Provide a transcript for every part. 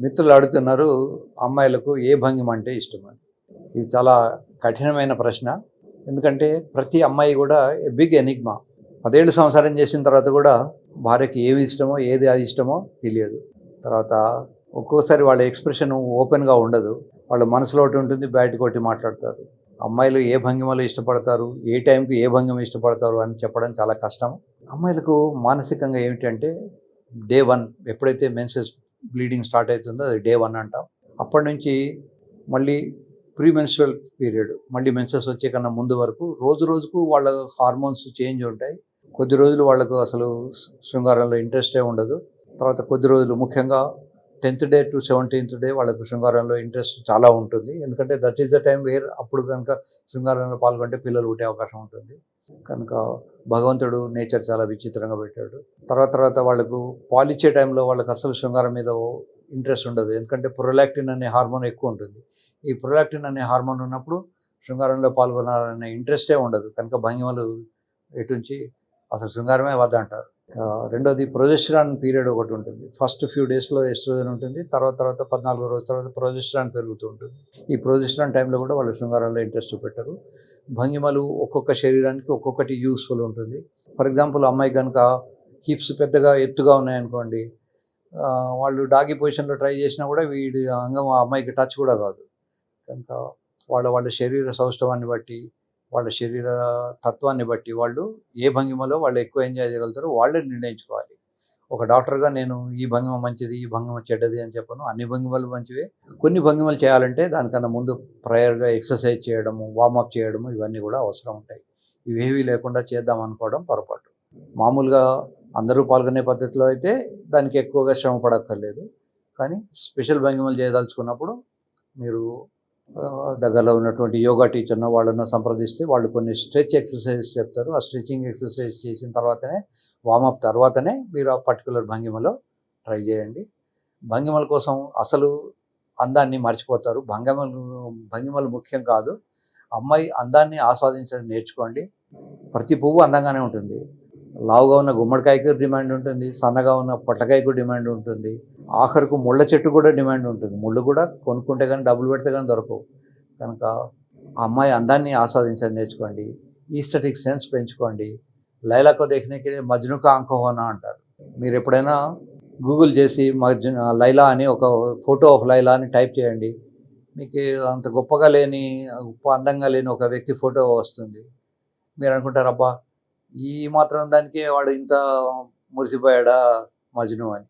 మిత్రులు అడుగుతున్నారు అమ్మాయిలకు ఏ భంగిమ అంటే ఇష్టం అని. ఇది చాలా కఠినమైన ప్రశ్న. ఎందుకంటే ప్రతి అమ్మాయి కూడా బిగ్ ఎనిగ్మా పదేళ్ళు సంసారం చేసిన తర్వాత కూడా భార్యకి ఏమి ఇష్టమో ఏది అది ఇష్టమో తెలియదు. తర్వాత ఒక్కోసారి వాళ్ళ ఎక్స్ప్రెషన్ ఓపెన్గా ఉండదు. వాళ్ళ మనసులో ఒకటి ఉంటుంది బయటకు ఒకటి మాట్లాడతారు. అమ్మాయిలు ఏ భంగిమలో ఇష్టపడతారు ఏ టైంకి ఏ భంగిమ ఇష్టపడతారు అని చెప్పడం చాలా కష్టం. అమ్మాయిలకు మానసికంగా ఏమిటంటే డే వన్ ఎప్పుడైతే మెన్సెస్ బ్లీడింగ్ స్టార్ట్ అవుతుందో అది డే వన్ అంటాం. అప్పటి నుంచి మళ్ళీ ప్రీ మెన్స్ట్రల్ పీరియడ్ మళ్ళీ మెన్సెస్ వచ్చే కన్నా ముందు వరకు రోజు రోజుకు వాళ్ళ హార్మోన్స్ చేంజ్ ఉంటాయి. కొద్ది రోజులు వాళ్ళకు అసలు శృంగారంలో ఇంట్రెస్టే ఉండదు. తర్వాత కొద్ది రోజులు ముఖ్యంగా tenth day to seventeenth day వాళ్ళకు శృంగారంలో ఇంట్రెస్ట్ చాలా ఉంటుంది. ఎందుకంటే that is the time where అప్పుడు కనుక శృంగారంలో పాల్గొంటే పిల్లలు పుట్టే అవకాశం ఉంటుంది. కనుక భగవంతుడు నేచర్ చాలా విచిత్రంగా పెట్టాడు. తర్వాత తర్వాత వాళ్ళకు పాలిచ్చే టైంలో వాళ్ళకి అసలు శృంగారం మీద ఇంట్రెస్ట్ ఉండదు. ఎందుకంటే ప్రొలాక్టిన్ అనే హార్మోన్ ఎక్కువ ఉంటుంది. ఈ ప్రొలాక్టిన్ అనే హార్మోన్ ఉన్నప్పుడు శృంగారంలో పాల్గొనాలనే ఇంట్రెస్టే ఉండదు. కనుక భంగిమలు ఎటుంచి అసలు శృంగారమే వద్దంటారు రెండోది ప్రొజెస్ట్రాన్ పీరియడ్ ఒకటి ఉంటుంది. ఫస్ట్ ఫ్యూ డేస్లో ఎస్ట్రోజన్ ఉంటుంది. తర్వాత తర్వాత పద్నాలుగో రోజు తర్వాత ప్రొజెస్ట్రాన్ పెరుగుతూ ఉంటుంది. ఈ ప్రొజెస్ట్రాన్ టైంలో కూడా వాళ్ళు శృంగారంలో ఇంట్రెస్ట్ పెట్టరు భంగిమలు ఒక్కొక్క శరీరానికి ఒక్కొక్కటి యూస్ఫుల్ ఉంటుంది. ఫర్ ఎగ్జాంపుల్ అమ్మాయి కనుక హిప్స్ పెద్దగా ఎత్తుగా ఉన్నాయనుకోండి వాళ్ళు డాగి పొజిషన్లో ట్రై చేసినా కూడా వీడి అంగం ఆ అమ్మాయికి టచ్ కూడా కాదు కనుక వాళ్ళ వాళ్ళ శరీర సౌష్ఠవాన్ని బట్టి వాళ్ళ శరీర తత్వాన్ని బట్టి వాళ్ళు ఏ భంగిమలో వాళ్ళు ఎక్కువ ఎంజాయ్ చేయగలుగుతారో వాళ్ళే నిర్ణయించుకోవాలి. ఒక డాక్టర్గా నేను ఈ భంగిమ మంచిది ఈ భంగిమ చెడ్డది అని చెప్పను. అన్ని భంగిమలు మంచివే. కొన్ని భంగిమలు చేయాలంటే దానికన్నా ముందు ప్రయర్గా ఎక్సర్సైజ్ చేయడము వార్మప్ చేయడము ఇవన్నీ కూడా అవసరం ఉంటాయి. ఇవేవి లేకుండా చేద్దాం అనుకోవడం పొరపాటు. మామూలుగా అందరూ పాల్గొనే పద్ధతిలో అయితే దానికి ఎక్కువగా శ్రమ పడక్కర్లేదు. కానీ స్పెషల్ భంగిమలు చేయదలుచుకున్నప్పుడు మీరు దగ్గరలో ఉన్నటువంటి యోగా టీచర్ను వాళ్ళను సంప్రదిస్తే వాళ్ళు కొన్ని స్ట్రెచ్ ఎక్సర్సైజ్ చెప్తారు. ఆ స్ట్రెచింగ్ ఎక్సర్సైజ్ చేసిన తర్వాతనే వామప్ తర్వాతనే మీరు ఆ పర్టికులర్ భంగిమలో ట్రై చేయండి. భంగిమల కోసం అసలు అందాన్ని మర్చిపోతారు. భంగిమలు భంగిమలు ముఖ్యం కాదు. అమ్మాయి అందాన్ని ఆస్వాదించడం నేర్చుకోండి. ప్రతి పువ్వు అందంగానే ఉంటుంది. లావుగా ఉన్న గుమ్మడికాయకు డిమాండ్ ఉంటుంది సన్నగా ఉన్న పొట్లకాయకు డిమాండ్ ఉంటుంది ఆఖరుకు ముళ్ళ చెట్టు కూడా డిమాండ్ ఉంటుంది. ముళ్ళు కూడా కొనుక్కుంటే కానీ డబ్బులు పెడితే కానీ దొరకవు. కనుక ఆ అమ్మాయి అందాన్ని ఆస్వాదించడం నేర్చుకోండి ఈస్టెటిక్ సెన్స్ పెంచుకోండి. లైలాకో దేఖనేకి మజ్నుక అంకహోనా అంటారు. మీరు ఎప్పుడైనా గూగుల్ చేసి మజ్ను లైలా అని ఒక ఫోటో ఆఫ్ లైలా అని టైప్ చేయండి. మీకు అంత గొప్పగా లేని గొప్ప అందంగా లేని ఒక వ్యక్తి ఫోటో వస్తుంది. మీరు అనుకుంటారు అబ్బా ఈ మాత్రం దానికే వాడు ఇంత మురిసిపోయాడా మజ్ను అని.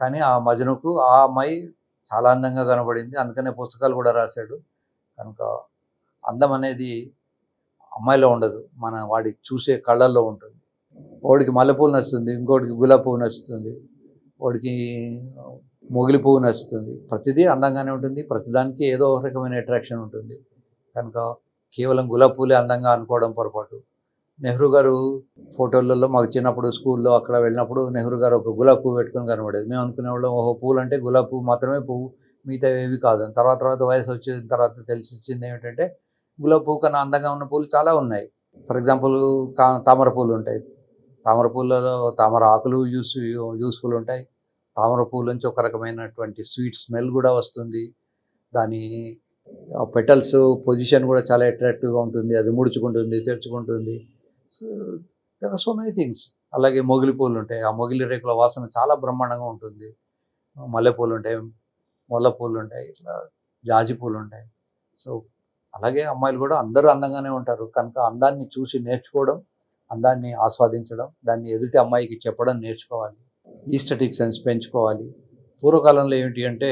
కానీ ఆ మజ్నుకు ఆ అమ్మాయి చాలా అందంగా కనబడింది. అందుకనే పుస్తకాలు కూడా రాశాడు. కనుక అందం అనేది అమ్మాయిలో ఉండదు. మన వాడి చూసే కళ్ళల్లో ఉంటుంది. వాడికి మల్లెపూలు నచ్చుతుంది ఇంకోటికి గులాబీ పువ్వు నచ్చుతుంది వాడికి మొగిలి పువ్వు నచ్చుతుంది. ప్రతిదీ అందంగానే ఉంటుంది. ప్రతిదానికి ఏదో ఒక రకమైన అట్రాక్షన్ ఉంటుంది. కనుక కేవలం గులాబీ పూలే అందంగా అనుకోవడం పొరపాటు. నెహ్రూ గారు ఫోటోలలో మాకు చిన్నప్పుడు స్కూల్లో అక్కడ వెళ్ళినప్పుడు నెహ్రూ గారు ఒక గులాబీ పువ్వు పెట్టుకుని కనబడేది. మేము అనుకునేవాళ్ళం ఓహో పూలు అంటే గులాబీ పువ్వు మాత్రమే పువ్వు మిగతా ఏవి కాదు. తర్వాత తర్వాత వయసు వచ్చిన తర్వాత తెలిసి వచ్చింది ఏమిటంటే గులాబీ పువ్వు కన్నా అందంగా ఉన్న పూలు చాలా ఉన్నాయి. ఫర్ ఎగ్జాంపుల్ కా తామర పూలు ఉంటాయి. తామర పూలలో తామర ఆకులు యూస్ యూస్ఫుల్ ఉంటాయి. తామర పూల నుంచి ఒక రకమైనటువంటి స్వీట్ స్మెల్ కూడా వస్తుంది. దాని పెటల్స్ పొజిషన్ కూడా చాలా అట్రాక్టివ్గా ఉంటుంది. అది ముడుచుకుంటుంది తెరుచుకుంటుంది. There are so many things అలాగే మొగిలి పూలు ఉంటాయి ఆ మొగిలి రేకుల వాసన చాలా బ్రహ్మాండంగా ఉంటుంది. మల్లెపూలు ఉంటాయి ముల్ల పూలు ఉంటాయి ఇట్లా జాజి పూలు ఉంటాయి సో అలాగే అమ్మాయిలు కూడా అందరూ అందంగానే ఉంటారు. కనుక అందాన్ని చూసి నేర్చుకోవడం అందాన్ని ఆస్వాదించడం దాన్ని ఎదుటి అమ్మాయికి చెప్పడం నేర్చుకోవాలి. ఈస్టటిక్ సెన్స్ పెంచుకోవాలి. పూర్వకాలంలో ఏమిటి అంటే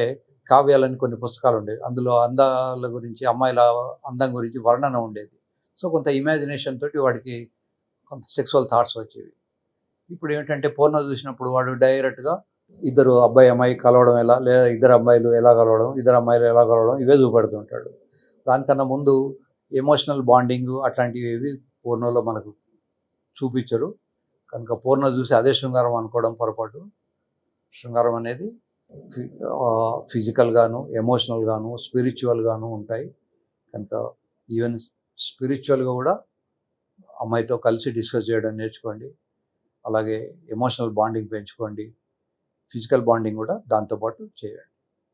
కావ్యాలని కొన్ని పుస్తకాలు ఉండేవి. అందులో అందాల గురించి అమ్మాయిల అందం గురించి వర్ణన ఉండేది. సో కొంత ఇమాజినేషన్ తోటి వాడికి కొంత సెక్సువల్ థాట్స్ వచ్చేవి. ఇప్పుడు ఏంటంటే పూర్ణ చూసినప్పుడు వాడు డైరెక్ట్గా ఇద్దరు అబ్బాయి అమ్మాయి కలవడం ఎలా? లేదా ఇద్దరు అమ్మాయిలు ఎలా కలవడం? ఇద్దరు అమ్మాయిలు ఎలా కలవడం? ఇవే చూపెడుతుంటాడు దానికన్నా ముందు ఎమోషనల్ బాండింగ్ అట్లాంటివి ఏవి పూర్ణలో మనకు చూపించరు. కనుక పూర్ణ చూసి అదే శృంగారం అనుకోవడం పొరపాటు. శృంగారం అనేది ఫిజికల్గాను ఎమోషనల్గాను స్పిరిచువల్గాను ఉంటాయి. కనుక ఈవెన్ స్పిరిచువల్గా కూడా అమ్మాయితో కలిసి డిస్కస్ చేయడం నేర్చుకోండి. అలాగే ఎమోషనల్ బాండింగ్ పెంచుకోండి. ఫిజికల్ బాండింగ్ కూడా దాంతోపాటు చేయండి.